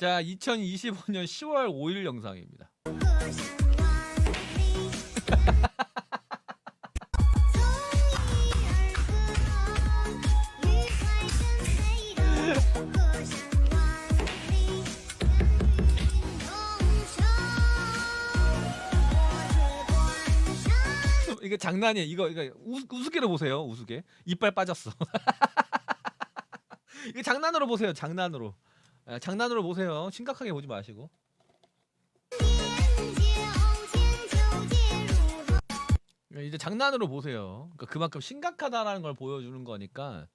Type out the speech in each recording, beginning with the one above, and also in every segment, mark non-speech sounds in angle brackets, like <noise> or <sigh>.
자, 2025년 10월 5일 영상입니다. <laughs> 이거 장난이에요. 이거 이거 우, 우스개로 보세요. 우스개. 이빨 빠졌어. <laughs> 이거 장난으로 보세요. 장난으로. 예, 장난으로 보세요. 심각하게 보지 마시고. 예, 이제 장난으로 보세요. 그러니까 그만큼 심각하다라는 걸 보여주는 거니까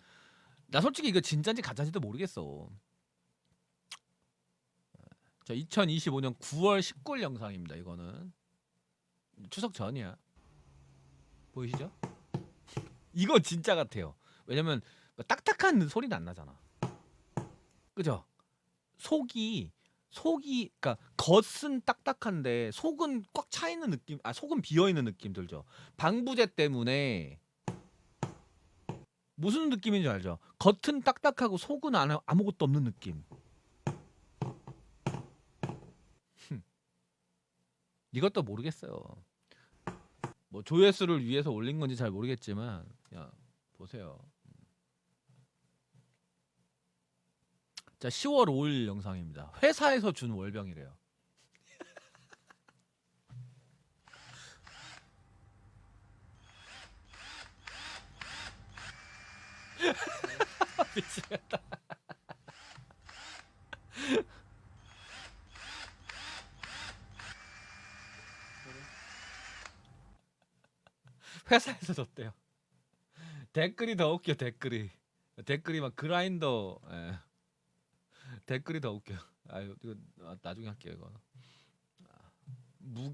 나 솔직히 이거 진짜인지 가짜인지도 모르겠어. 자, 2025년 9월 19일 영상입니다. 이거는 추석 전이야. 보이시죠? 이거 진짜 같아요. 왜냐면 딱딱한 소리는 안 나잖아. 그죠? 속이 속이 그러니까 겉은 딱딱한데 속은 꽉 차 있는 느낌 아 속은 비어 있는 느낌 들죠. 방부제 때문에 무슨 느낌인지 알죠? 겉은 딱딱하고 속은 안, 아무것도 없는 느낌. 흠. 이것도 모르겠어요. 뭐 조회수를 위해서 올린 건지 잘 모르겠지만 야 보세요. 자 10월 5일 영상입니다. 회사에서 준 월병이래요. <laughs> 미치겠다. 회사에서 줬대요. 댓글이 더 웃겨 댓글이 댓글이 막 그라인더 예. 댓글이 더 웃겨. 아유 이거 어, 나중에 할게요 이거. 아, 무